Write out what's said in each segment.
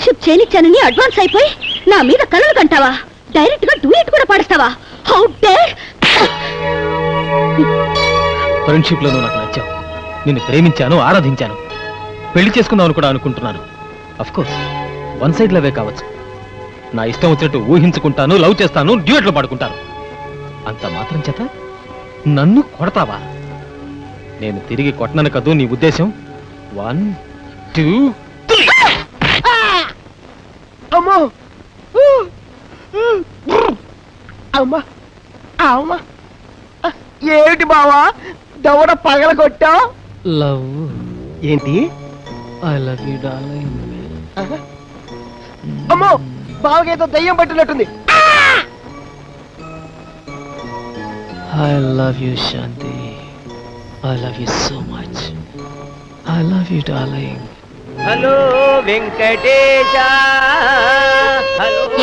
Friendship చేయనిచ్చానని advance అయిపోయి నా మీద కలలు కంటావా? డైరెక్ట్గా డూయట్ కూడా పాడిస్తావా? హౌ డేర్ ఫ్రెండ్షిప్లో నువ్వు నాకు నచ్చావు. నిన్ను ప్రేమించాను ఆరాధించాను. పెళ్ళి చేసుకుందామని కూడా అనుకుంటున్నాను. అఫ్ కోర్స్ వన్ సైడ్ లవే కావచ్చు. నా ఇష్టం వచ్చినట్టు ఊహించుకుంటాను లవ్ చేస్తాను డ్యూయట్లు పాడుకుంటాను. అంత మాత్రం చేత నన్ను కొడతావా? నేను తిరిగి కొట్టనను కదూ నీ ఉద్దేశం? వన్ టూ అమ్మో. అమ్మా అమ్మా. ఏమిటి బావా? దవడ పగల కొట్టా లవ్. ఏంటి? I love you darling. అమ్మో బావకేదో దయ్యం పట్టినట్టుంది. I love you Shanti. I love you so much. I love you darling. Hello Venkatesha.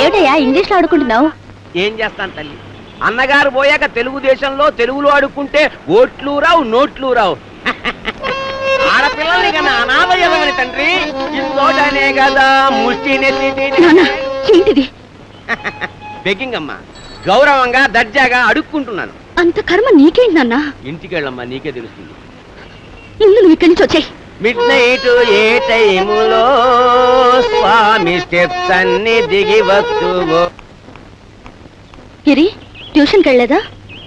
ఏమిటయ్యా ఇంగ్లీష్లో ఆడుకుంటున్నావు? ఏం చేస్తాను తల్లి? అన్నగారు పోయాక తెలుగుదేశంలో తెలుగులో అడుక్కుంటే ఓట్లు రావు నోట్లు రావు. ఆడపిల్లల్ని కన్నా తండ్రి? ఇంతోటనే కదా ముష్టి ఏంటిది? బెగ్గింగ్ అమ్మా గౌరవంగా దర్జాగా అడుక్కుంటున్నాను. అంత కర్మ నీకేంటి నాన్న? ఇంటికి వెళ్ళమ్మా నీకే తెలుస్తుంది. నువ్వు ఇక్కడి నుంచి వచ్చాయి. మిడ్ నైట్ ఏ టైములో స్వామి స్టెప్స్ అన్ని దిగి వస్తువో. ఇరి ట్యూషన్కి వెళ్ళలేదా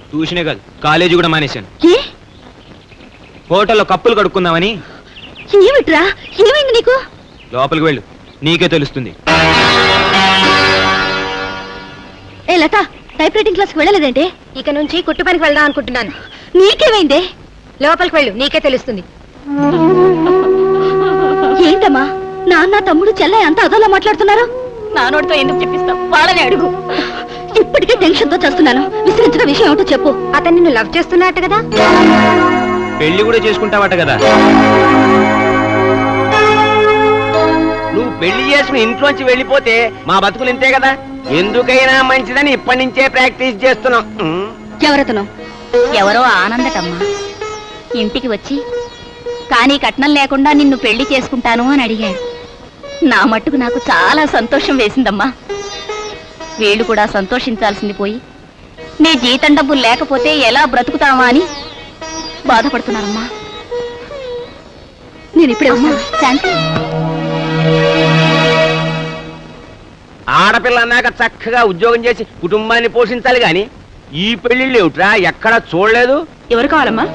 ట్యూషనే కాదు కాలేజీ కూడా మానేశాను. ఏ? హోటల్లో కప్పులు కడుక్కుందామని. ఏమిట్రా? ఏమైంది నీకు? లోపలికి వెళ్ళు నీకే తెలుస్తుంది. ఏ లత టైప్ రైటింగ్ క్లాస్కి వెళ్ళలేదంటే? ఇక నుంచి కుట్టు పనికి వెళ్దాం అనుకుంటున్నాను. నీకేమైందే? లోపలికి వెళ్ళు నీకే తెలుస్తుంది. ఏంటమ్మా? నాన్న తమ్ముడు చెల్లె అంత అదోలా మాట్లాడుతున్నారు? నానోడితో ఎందుకు చెప్పిస్తాం? వాళ్ళని అడుగు. ఇప్పటికే టెన్షన్తో చేస్తున్నాను. విసిరించిన విషయం ఏమిటో చెప్పు. అతన్ని నిన్ను లవ్ చేస్తున్నట్టు కదా? పెళ్ళి కూడా చేసుకుంటావట కదా? నువ్వు పెళ్ళి చేసుకుని ఇంట్లోంచి వెళ్ళిపోతే మా బతుకులు ఇంతే కదా? ఎందుకైనా మంచిదని ఇప్పటి నుంచే ప్రాక్టీస్ చేస్తున్నాం. ఉమ్. ఎవరతను? ఎవరో ఆనందటమ్మా. ఇంటికి వచ్చి కానీ కట్నం లేకుండా నిన్ను పెళ్ళి చేసుకుంటాను అని అడిగాడు. నా మట్టుకు నాకు చాలా సంతోషం వేసిందమ్మా. వీళ్ళు కూడా సంతోషించాల్సింది పోయి నీ జీతం డబ్బులు లేకపోతే ఎలా బ్రతుకుతావా అని బాధపడుతున్నారమ్మా. నేను ఇప్పుడే అమ్మా, వస్తాను శాంతి. ఆడపిల్ల అన్నాక చక్కగా ఉద్యోగం చేసి కుటుంబాన్ని పోషించాలి గాని ఈ పెళ్ళిళ్ళు ఏమిట్రా? ఎక్కడ చూడలేదు? ఎవరు కావాలమ్మా?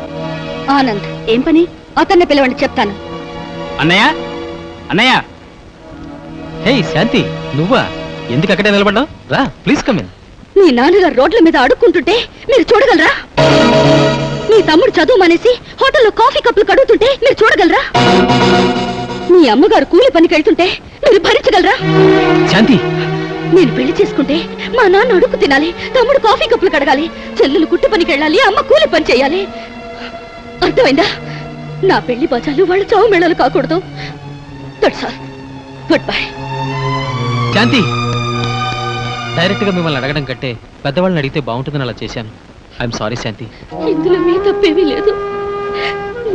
ఆనంద్. ఏం పని? అతన్ని పిలవండి చెప్తాను. అన్నయ్య? అన్నయ్య? హే శాంతి నువ్వా? ఎందుకు అక్కడే నిలబడ్డావు? రా ప్లీజ్ కమ్ ఇన్ మీ నాన్నగారు రోడ్ల మీద అడుక్కుంటుంటే మీరు చూడగలరా? మీ తమ్ముడు చదువు మానేసి హోటల్లో కాఫీ కప్పులు కడుగుతుంటే మీరు చూడగలరా? మీ అమ్మగారు కూలి పనికి వెళ్తుంటే మీరు భరించగలరా? శాంతి. నేను పెళ్ళి చేసుకుంటే మా నాన్న అడుగు తినాలి తమ్ముడు కాఫీ కప్పులు కడగాలి చెల్లెలు కుట్టు పనికి వెళ్ళాలి అమ్మ కూలి పని చేయాలి. అర్థమైందా? నా పెళ్ళి బజాలు వాళ్ళ చావు మేళాలు కాకూడదు. That's all goodbye. శాంతి డైరెక్ట్గా మిమ్మల్ని అడగడం కంటే పెద్దవాళ్ళని అడిగితే బాగుంటుందని అలా చేశాను. I'm sorry Shanti. ఇందులో మీ తప్పేమీ లేదు.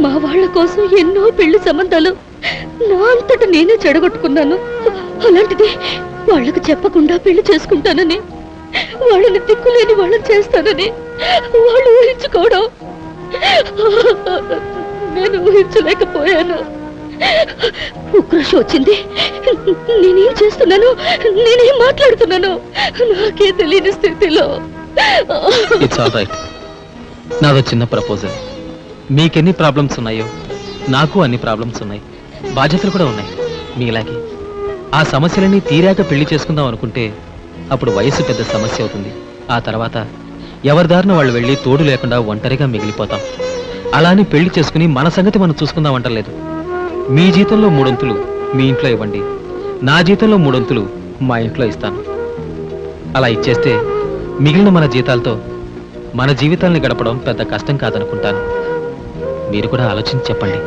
మా వాళ్ళ కోసం ఎన్నో పెళ్ళి సంబంధాలు నా అంతట నేనే చెడగొట్టుకున్నాను. అలాంటిది వాళ్ళకు చెప్పకుండా పెళ్ళి చేసుకుంటానని వాళ్ళని దిక్కులేని వాళ్ళని చేస్తానని వాళ్ళు ఊహించుకోవడం. నేను ఊహించలేకపోయాను. ఉక్రోషం వచ్చింది. నేనేం చేస్తున్నాను? నేనేం మాట్లాడుతున్నాను? నాకే తెలియని స్థితిలో. ఇట్స్ ఆల్ రైట్ నాదో చిన్న ప్రపోజల్ మీకెన్ని ప్రాబ్లమ్స్ ఉన్నాయో నాకు అన్ని ప్రాబ్లమ్స్ ఉన్నాయి. బాధ్యతలు కూడా ఉన్నాయి. మీలాగే ఆ సమస్యలన్నీ తీరాక పెళ్ళి చేసుకుందాం అనుకుంటే అప్పుడు వయసు పెద్ద సమస్య అవుతుంది. ఆ తర్వాత ఎవరి దారిన వాళ్ళు వెళ్ళి తోడు లేకుండా ఒంటరిగా మిగిలిపోతాం. అలానే పెళ్ళి చేసుకుని మన సంగతి మనం చూసుకుందాం అంటలేదు మీ జీతంలో మూడొంతులు మీ ఇంట్లో ఇవ్వండి. నా జీతంలో మూడొంతులు మా ఇంట్లో ఇస్తాను. అలా ఇచ్చేస్తే మిగిలిన మన జీతాలతో మన జీవితాల్ని గడపడం పెద్ద కష్టం కాదనుకుంటాను. మీరు కూడా ఆలోచించి చెప్పండి.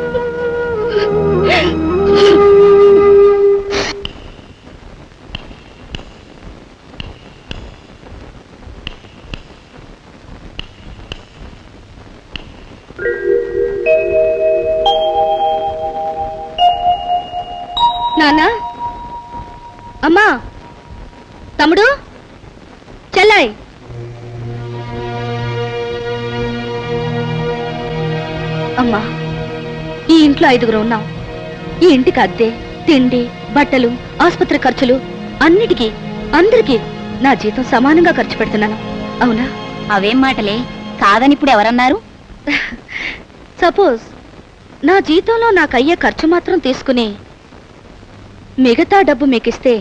నానా అమ్మా. తమ్ముడు. చెల్లాయ్. అమ్మా ఈ ఇంట్లో ఐదుగురు ఉన్నాం. ఈ ఇంటికి అద్దె తిండి బట్టలు ఆసుపత్రి ఖర్చులు అన్నిటికీ అందరికీ నా జీతం సమానంగా ఖర్చు పెడుతున్నాను. అవునా? అవేం మాటలే? కాదని ఇప్పుడు ఎవరన్నారు? సపోజ్ నా జీతంలో నాకు అయ్యే ఖర్చు మాత్రం తీసుకుని మిగతా డబ్బు మీకిస్తే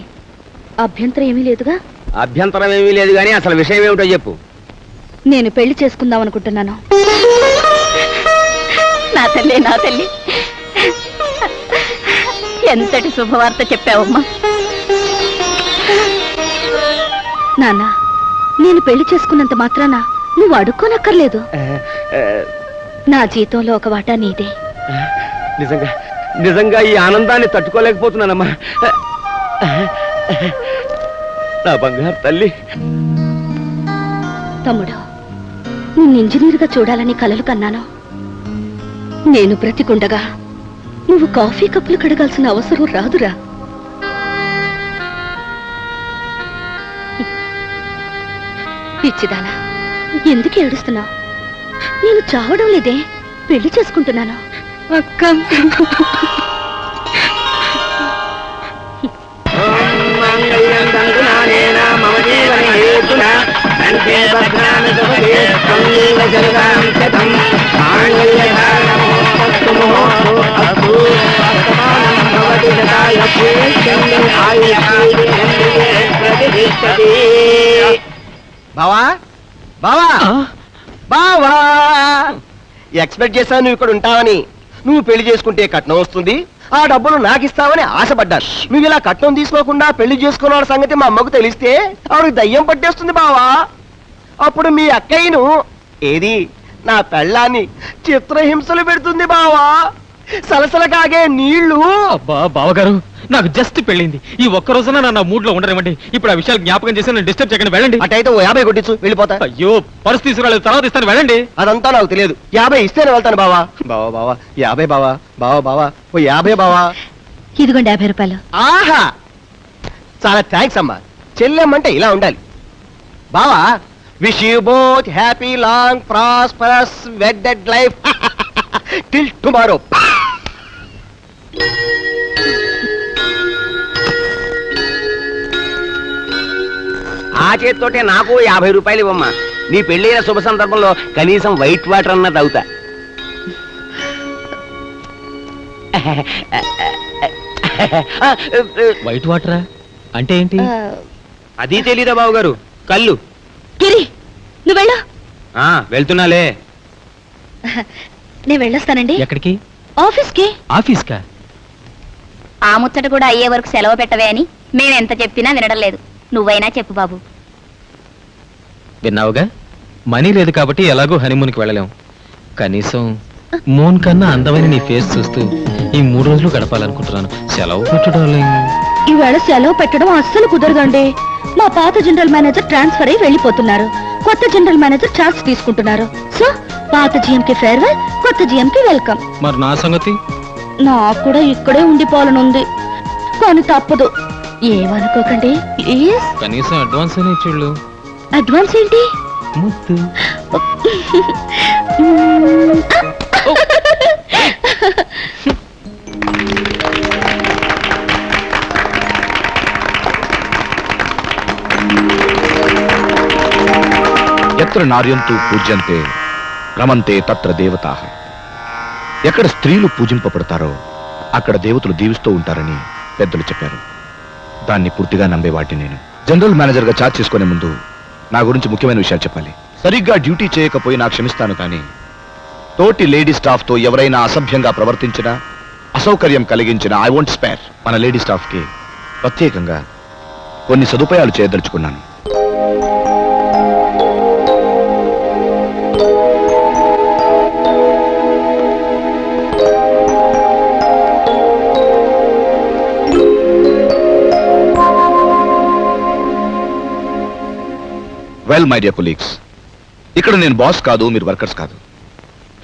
అభ్యంతరం ఏమీ లేదుగా? అభ్యంతరం ఏమీ లేదు కానీ అసలు విషయం ఏమిటో చెప్పు. నేను పెళ్ళి చేసుకుందాం అనుకుంటున్నాను. నా తల్లి నా తల్లి. ఎంతటి శుభవార్త చెప్పావమ్మా. నాన్న నేను పెళ్ళి చేసుకున్నంత మాత్రాన నువ్వు అడుక్కోనక్కర్లేదు. నా జీతంలో ఒక వాటా నీదే. నిజంగా నిజంగా ఈ ఆనందాన్ని తట్టుకోలేకపోతున్నానమ్మా. నా బంగారు తల్లి. తమ్ముడు నిన్ను ఇంజనీర్గా చూడాలని కలలు కన్నాను. నేను బ్రతికుండగా నువ్వు కాఫీ కప్పులు కడగాల్సిన అవసరం రాదురా. పిచ్చిదానా ఎందుకు ఏడుస్తున్నావు? నేను చావడం లేదే పెళ్ళి చేసుకుంటున్నాను. అక్క. బావా? బావా? బావా! ఎక్స్పెక్ట్ చేశాను నువ్వు ఇక్కడ ఉంటావని. నువ్వు పెళ్ళి చేసుకుంటే కట్నం వస్తుంది. ఆ డబ్బులు నాకు ఇస్తావని ఆశపడ్డాను నువ్వు ఇలా కట్నం తీసుకోకుండా పెళ్ళి చేసుకున్న సంగతి మా అమ్మకు తెలిస్తే ఆవిడకి దయ్యం పట్టేస్తుంది బావా. అప్పుడు మీ అక్కయ్యను ఏది నా పెళ్ళాన్ని చిత్రహింసలు పెడుతుంది బావా. సలసల కాగే నీళ్ళు. అబ్బా బావగారు నాకు జస్ట్ పెళ్ళింది. ఈ ఒక్క రోజున నా మూడ్లో ఉండనివ్వండి. ఇప్పుడు ఆ విషయాలు జ్ఞాపకం చేసి నన్ను డిస్టర్బ్ చేయకండి వెళ్ళండి. అటైతే ఓ యాభై కొట్టించు వెళ్ళిపోతా. అయ్యో పర్స్ తీసుకురాలేదు తర్వాత ఇస్తాను వెళ్ళండి. అదంతా నాకు తెలియదు. యాభై ఇస్తేనే వెళ్తాను బావా. బావా బావా యాభై బావా బావా బావా ఓ యాభై బావా. ఇదిగోండి యాభై రూపాయలు. ఆహా! చాలా థ్యాంక్స్ అమ్మా. చెల్లెమ్మంటే ఇలా ఉండాలి. బావా wish you both happy long prosperous wedded life till tomorrow ఆ చేతితోటే నాకు యాభై రూపాయలు ఇవ్వమ్మా. నీ పెళ్ళైన శుభ సందర్భంలో కనీసం వైట్ వాటర్ అన్నది అవుతా వైట్ వాటరా? అంటే ఏంటి? అది తెలీదా బాబు గారు కళ్ళు. గిరి నువ్వు వెళ్ళా. ఆ వెళ్తున్నాలే. నేను వెళ్ళొస్తానండి. ఎక్కడికి? ఆఫీస్కి. ఆఫీస్ కా ఆ ముచ్చట కూడా అయ్యే వరకు సెలవు పెట్టవే అని మేమెంత చెప్పినా వినడం లేదు. నువ్వైనా చెప్పు బాబు. విన్నావుగా? మనీ లేదు కాబట్టి ఎలాగో హనీమూన్కి వెళ్ళలేం. కనీసం మూన్ కన్నా అందమైన నీ ఫేస్ చూస్తూ ఈ మూడు రోజులు గడపాలనుకుంటున్నాను. సెలవు పెట్టడం ఈవేళ సెలవు పెట్టడం అస్సలు కుదరదండి. మా పాత జనరల్ మేనేజర్ ట్రాన్స్ఫర్ అయి వెళ్ళిపోతున్నారు. కొత్త జనరల్ మేనేజర్ ఛార్జ్ తీసుకుంటున్నారు. సో పాత కి ఫేర్వెల్ కొత్త కి వెల్కమ్. మరి నా సంగతి? నాకు కూడా ఇక్కడే ఉండిపోవాలని ఉంది కానీ తప్పదు. ఏమనుకోకండి కనీసం అడ్వాన్స్ ఇచ్చిళ్ళు. అడ్వాన్స్ ఏంటి? మ్మ్. ఎత్ర నార్యంతు పూజ్యంతే రమంతే తత్ర దేవతా. ఎక్కడ స్త్రీలు పూజింపబడతారో అక్కడ దేవతలు దీవిస్తూ ఉంటారని పెద్దలు చెప్పారు. దాన్ని పూర్తిగా నమ్మేవాడిని నేను. జనరల్ మేనేజర్గా చార్జ్ చేసుకునే ముందు నా గురించి ముఖ్యమైన విషయాలు చెప్పాలి. సరిగ్గా డ్యూటీ చేయకపోయినా క్షమిస్తాను కానీ తోటి లేడీ స్టాఫ్తో ఎవరైనా అసభ్యంగా ప్రవర్తించినా అసౌకర్యం కలిగించిన ఐ వోంట్ స్పేర్ మన లేడీ స్టాఫ్కి ప్రత్యేకంగా కొన్ని సదుపాయాలు చేయదలుచుకున్నాను. వెల్ మై డియర్ కొలీగ్స్ ఇక్కడ నేను బాస్ కాదు మీరు వర్కర్స్ కాదు.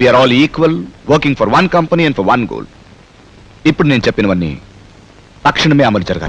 We're all equal working for one company and for one goal ఇప్పుడు నేను చెప్పినవన్నీ తక్షణమే అమలు జరగాలి.